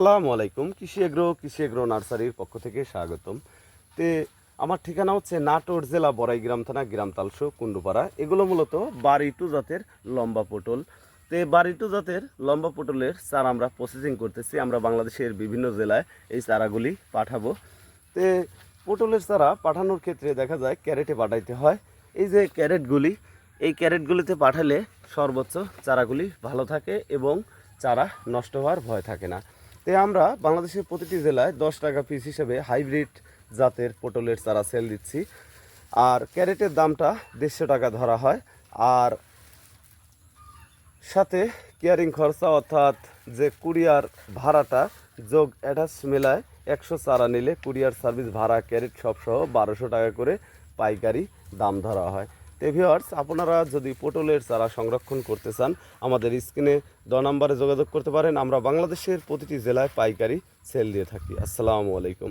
আসসালামু আলাইকুম, কৃষি এগ্রো কৃষি এগ্রো নার্সারির পক্ষ থেকে স্বাগতম। তে, আমার ঠিকানা হচ্ছে নাটোর জেলা বড়াইগ্রাম থানা, গ্রাম তালসো কুন্ডুপাড়া এগুলো মূলত বাড়িটু জাতের লম্বা পটল। তে বাড়িটু জাতের লম্বা পটলের চারা আমরা প্রসেসিং করতেছি। আমরা বাংলাদেশের বিভিন্ন জেলায় এই চারাগুলি পাঠাবো। তে, পটলের চারা পাঠানোর ক্ষেত্রে দেখা যায় ক্যারেটে পাঠাইতে হয়। এই যে ক্যারেটগুলি, এই ক্যারেটগুলিতে পাঠালে সর্বোচ্চ চারাগুলি ভালো থাকে এবং চারা নষ্ট হওয়ার ভয় থাকে না। তাই আমরা বাংলাদেশের প্রতিটি জেলায় দশ টাকা পিস হিসেবে হাইব্রিড জাতের পটলের চারা সেল দিচ্ছি। আর ক্যারেটের দামটা দেড়শো টাকা ধরা হয়। আর সাথে কেয়ারিং খরচা অর্থাৎ যে কুরিয়ার ভাড়াটা যোগ অ্যাটাচ মেলায় একশো চারা নিলে কুরিয়ার সার্ভিস ভাড়া, ক্যারেট সব সহ বারোশো টাকা করে পাইকারি দাম ধরা হয়। তো ভিওয়ার্স আপনারা যদি পটলের চারা সংরক্ষণ করতে চান, আমাদের স্ক্রিনে দ নম্বরে যোগাযোগ করতে পারেন। আমরা বাংলাদেশের প্রতিটি জেলায় পাইকারি সেল দিয়ে থাকি। আসসালামু আলাইকুম।